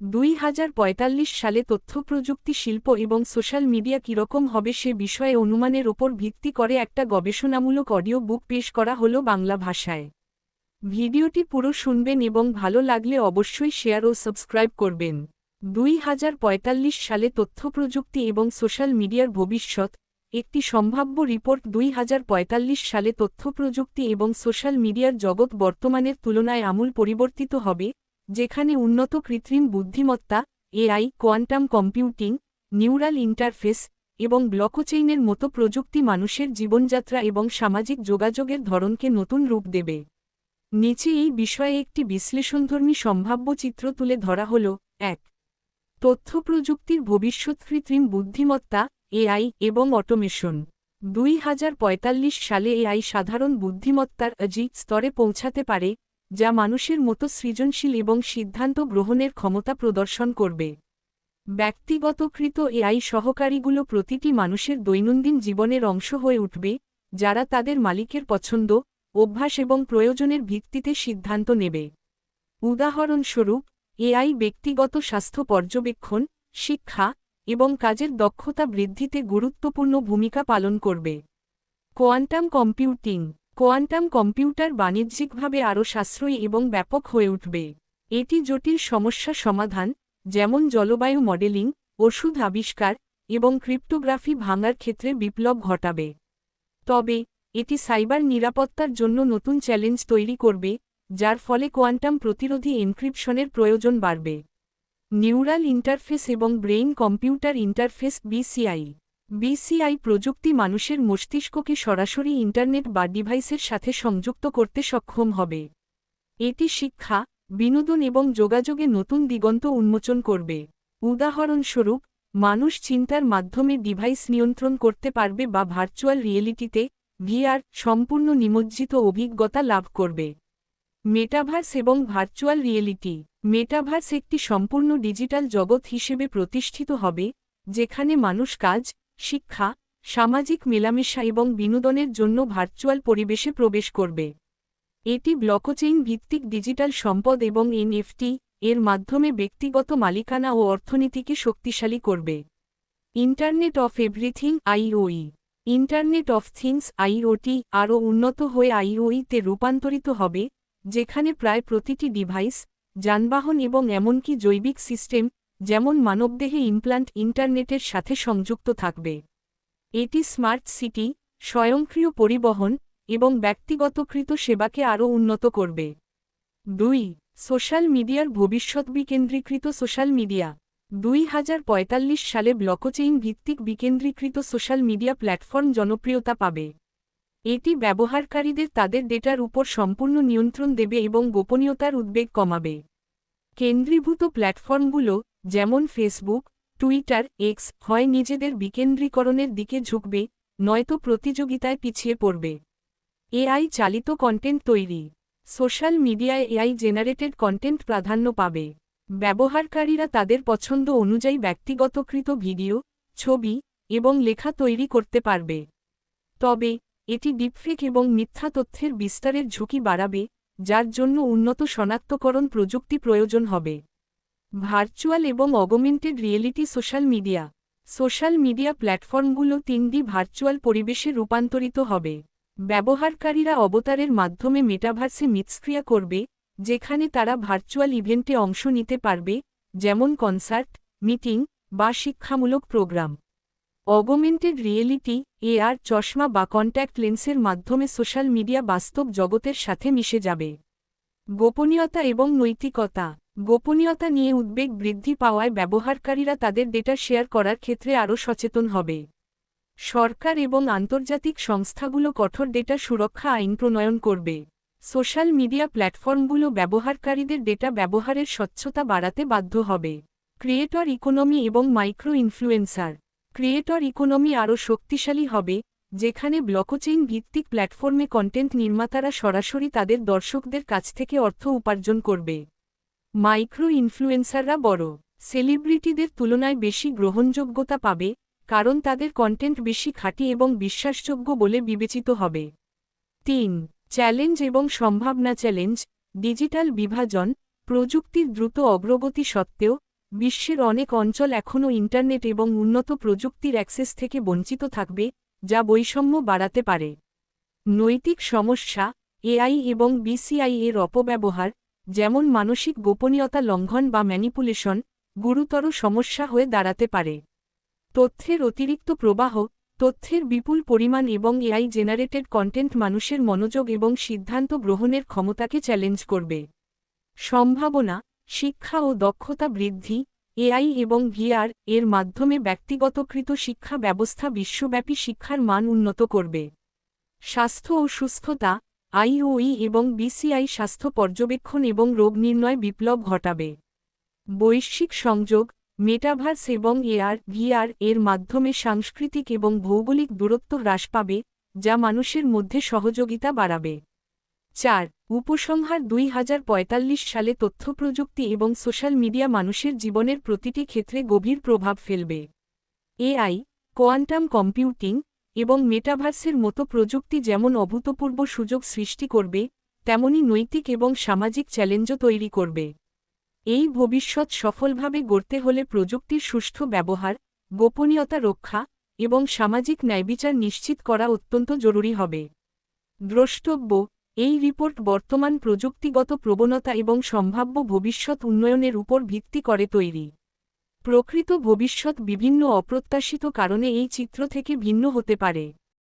দুই হাজার পঁয়তাল্লিশ সালে তথ্যপ্রযুক্তি শিল্প এবং সোশ্যাল মিডিয়া কীরকম হবে সে বিষয়ে অনুমানের ওপর ভিত্তি করে একটা গবেষণামূলক অডিও বুক পেশ করা হল বাংলা ভাষায়। ভিডিওটি পুরো শুনবেন এবং ভালো লাগলে অবশ্যই শেয়ার ও সাবস্ক্রাইব করবেন। দুই হাজার পঁয়তাল্লিশ সালে তথ্যপ্রযুক্তি এবং সোশ্যাল মিডিয়ার ভবিষ্যৎ, একটি সম্ভাব্য রিপোর্ট দুই হাজার পঁয়তাল্লিশ সালে তথ্যপ্রযুক্তি এবং সোশ্যাল মিডিয়ার জগৎ বর্তমানের তুলনায় আমূল পরিবর্তিত হবে যেখানে উন্নত কৃত্রিম বুদ্ধিমত্তা, AI, quantum computing, neural interface এবং ব্লকচেইনের মতো প্রযুক্তি মানুষের জীবনযাত্রা এবং সামাজিক যোগাযোগের ধরনকে নতুন রূপ দেবে। নিচে এই বিষয়ে একটি বিশ্লেষণধর্মী সম্ভাব্য চিত্র তুলে ধরা হল, এক। তথ্যপ্রযুক্তির ভবিষ্যৎ কৃত্রিম বুদ্ধিমত্তা, এআই এবং অটোমেশন। দুই হাজার পঁয়তাল্লিশ সালে এআই সাধারণ বুদ্ধিমত্তার অজি স্তরে পৌঁছাতে পারে যা মানুষের মতো সৃজনশীল এবং সিদ্ধান্ত গ্রহণের ক্ষমতা প্রদর্শন করবে। ব্যক্তিগতকৃত এআই সহকারীগুলো প্রতিটি মানুষের দৈনন্দিন জীবনের অংশ হয়ে উঠবে, যারা তাদের মালিকের পছন্দ, অভ্যাস এবং প্রয়োজনের ভিত্তিতে সিদ্ধান্ত নেবে। উদাহরণস্বরূপ, এআই ব্যক্তিগত স্বাস্থ্য পর্যবেক্ষণ, শিক্ষা এবং কাজের দক্ষতা বৃদ্ধিতে গুরুত্বপূর্ণ ভূমিকা পালন করবে। কোয়ান্টাম কম্পিউটিং কোয়ান্টাম কম্পিউটার বাণিজ্যিকভাবে আরও সাশ্রয়ী এবং ব্যাপক হয়ে উঠবে। এটি জটিল সমস্যা সমাধান, যেমন জলবায়ু মডেলিং, ওষুধ আবিষ্কার এবং ক্রিপ্টোগ্রাফি ভাঙার ক্ষেত্রে বিপ্লব ঘটাবে। তবে, এটি সাইবার নিরাপত্তার জন্য নতুন চ্যালেঞ্জ তৈরি করবে, যার ফলে কোয়ান্টাম প্রতিরোধী এনক্রিপশনের প্রয়োজন বাড়বে। নিউরাল ইন্টারফেস এবং brain computer interface BCI BCI প্রযুক্তি মানুষের মস্তিষ্ককে সরাসরি ইন্টারনেট বা ডিভাইসের সাথে সংযুক্ত করতে সক্ষম হবে। এটি শিক্ষা, বিনোদন এবং যোগাযোগে নতুন দিগন্ত উন্মোচন করবে। উদাহরণস্বরূপ, মানুষ চিন্তার মাধ্যমে ডিভাইস নিয়ন্ত্রণ করতে পারবে বা ভার্চুয়াল রিয়েলিটিতে ভিআর সম্পূর্ণ নিমজ্জিত অভিজ্ঞতা লাভ করবে। মেটাভার্স এবং ভার্চুয়াল রিয়েলিটি, মেটাভার্স একটি সম্পূর্ণ ডিজিটাল জগৎ হিসেবে প্রতিষ্ঠিত হবে, যেখানে মানুষ কাজ শিক্ষা, সামাজিক মেলামেশা এবং বিনোদনের জন্য ভার্চুয়াল পরিবেশে প্রবেশ করবে। এটি ব্লকচেইন ভিত্তিক ডিজিটাল সম্পদ এবং এনএফটি এর মাধ্যমে ব্যক্তিগত মালিকানা ও অর্থনীতিকে শক্তিশালী করবে। Internet of everything IoE internet of things IoT আরও উন্নত হয়ে আইওইতে রূপান্তরিত হবে, যেখানে প্রায় প্রতিটি ডিভাইস, যানবাহন এবং এমনকি জৈবিক সিস্টেম যেমন মানবদেহে ইমপ্লান্ট ইন্টারনেটের সাথে সংযুক্ত থাকবে। এটি স্মার্ট সিটি, স্বয়ংক্রিয় পরিবহন এবং ব্যক্তিগতকৃত সেবাকে আরও উন্নত করবে। দুই, সোশ্যাল মিডিয়ার ভবিষ্যৎ বিকেন্দ্রীকৃত সোশ্যাল মিডিয়া। দুই হাজার পঁয়তাল্লিশ সালে ব্লকচেইন ভিত্তিক বিকেন্দ্রীকৃত সোশ্যাল মিডিয়া প্ল্যাটফর্ম জনপ্রিয়তা পাবে। এটি ব্যবহারকারীদের তাদের ডেটার উপর সম্পূর্ণ নিয়ন্ত্রণ দেবে এবং গোপনীয়তার উদ্বেগ কমাবে। কেন্দ্রীভূত প্ল্যাটফর্মগুলো যেমন ফেসবুক, টুইটার, এক্স, হয় নিজেদের বিকেন্দ্রীকরণের দিকে ঝুঁকবে, নয়তো প্রতিযোগিতায় পিছিয়ে পড়বে। এআই চালিত কন্টেন্ট তৈরি। সোশ্যাল মিডিয়ায় এআই জেনারেটেড কন্টেন্ট প্রাধান্য পাবে। ব্যবহারকারীরা তাদের পছন্দ অনুযায়ী ব্যক্তিগতকৃত ভিডিও, ছবি এবং লেখা তৈরি করতে পারবে। তবে, এটি ডিপফেক এবং মিথ্যা তথ্যের বিস্তারের ঝুঁকি বাড়াবে, যার জন্য উন্নত শনাক্তকরণ প্রযুক্তি প্রয়োজন হবে। ভার্চুয়াল এবং augmented reality social media. Social media প্ল্যাটফর্মগুলো তিনটি ভার্চুয়াল পরিবেশে রূপান্তরিত হবে। ব্যবহারকারীরা অবতারের মাধ্যমে মেটাভার্সে মিথস্ক্রিয়া করবে, যেখানে তারা ভার্চুয়াল ইভেন্টে অংশ নিতে পারবে, যেমন কনসার্ট, মিটিং, বা শিক্ষামূলক প্রোগ্রাম। অগমেন্টেড রিয়েলিটি, এআর, চশমা বা কন্ট্যাক্ট লেন্সের মাধ্যমে সোশ্যাল মিডিয়া বাস্তব জগতের সাথে মিশে যাবে। গোপনীয়তা এবং নৈতিকতা। গোপনীয়তা নিয়ে উদ্বেগ বৃদ্ধি পাওয়ায় ব্যবহারকারীরা তাদের ডেটা শেয়ার করার ক্ষেত্রে আরও সচেতন হবে। সরকার এবং আন্তর্জাতিক সংস্থাগুলো কঠোর ডেটা সুরক্ষা আইন প্রণয়ন করবে। সোশ্যাল মিডিয়া প্ল্যাটফর্মগুলো ব্যবহারকারীদের ডেটা ব্যবহারের স্বচ্ছতা বাড়াতে বাধ্য হবে। ক্রিয়েটর ইকোনমি এবং মাইক্রো ইনফ্লুয়েন্সার। ক্রিয়েটর ইকোনমি আরও শক্তিশালী হবে, যেখানে ব্লকচেইন ভিত্তিক প্ল্যাটফর্মে কন্টেন্ট নির্মাতারা সরাসরি তাদের দর্শকদের কাছ থেকে অর্থ উপার্জন করবে। মাইক্রো ইনফ্লুয়েন্সাররা বড় সেলিব্রিটিদের তুলনায় বেশি গ্রহণযোগ্যতা পাবে, কারণ তাদের কন্টেন্ট বেশি খাঁটি এবং বিশ্বাসযোগ্য বলে বিবেচিত হবে। তিন, চ্যালেঞ্জ এবং সম্ভাবনা চ্যালেঞ্জ, ডিজিটাল বিভাজন প্রযুক্তির দ্রুত অগ্রগতি সত্ত্বেও, বিশ্বের অনেক অঞ্চল এখনও ইন্টারনেট এবং উন্নত প্রযুক্তির অ্যাক্সেস থেকে বঞ্চিত থাকবে, যা বৈষম্য বাড়াতে পারে। নৈতিক সমস্যা, এআই এবং বিসিআই এর অপব্যবহার যেমন মানসিক গোপনীয়তা লঙ্ঘন বা ম্যানিপুলেশন, গুরুতর সমস্যা হয়ে দাঁড়াতে পারে। তথ্যের অতিরিক্ত প্রবাহ, তথ্যের বিপুল পরিমাণ এবং এআই জেনারেটেড কন্টেন্ট মানুষের মনোযোগ এবং সিদ্ধান্ত গ্রহণের ক্ষমতাকে চ্যালেঞ্জ করবে। সম্ভাবনা, শিক্ষা ও দক্ষতা বৃদ্ধি, এআই এবং ভিআর এর মাধ্যমে ব্যক্তিগতকৃত শিক্ষা ব্যবস্থা বিশ্বব্যাপী শিক্ষার মান উন্নত করবে। স্বাস্থ্য ও সুস্থতা আইওই এবং বিসিআই স্বাস্থ্য পর্যবেক্ষণ এবং রোগ নির্ণয় বিপ্লব ঘটাবে। বৈশ্বিক সংযোগ, মেটাভার্স এবং এআর, ভিআর এর মাধ্যমে সাংস্কৃতিক এবং ভৌগোলিক দূরত্ব হ্রাস পাবে, যা মানুষের মধ্যে সহযোগিতা বাড়াবে। চার, উপসংহার দুই হাজার পঁয়তাল্লিশ সালে তথ্যপ্রযুক্তি এবং সোশ্যাল মিডিয়া মানুষের জীবনের প্রতিটি ক্ষেত্রে গভীর প্রভাব ফেলবে। এআই, কোয়ান্টাম কম্পিউটিং এবং মেটাভার্সের মতো প্রযুক্তি যেমন অভূতপূর্ব সুযোগ সৃষ্টি করবে, তেমনি নৈতিক এবং সামাজিক চ্যালেঞ্জও তৈরি করবে। এই ভবিষ্যৎ সফলভাবে গড়তে হলে প্রযুক্তির সুষ্ঠু ব্যবহার, গোপনীয়তা রক্ষা এবং সামাজিক ন্যায়বিচার নিশ্চিত করা অত্যন্ত জরুরি হবে। দ্রষ্টব্য, এই রিপোর্ট বর্তমান প্রযুক্তিগত প্রবণতা এবং সম্ভাব্য ভবিষ্যৎ উন্নয়নের উপর ভিত্তি করে তৈরি। প্রকৃত ভবিষ্যৎ বিভিন্ন অপ্রত্যাশিত কারণে এই চিত্র থেকে ভিন্ন হতে পারে।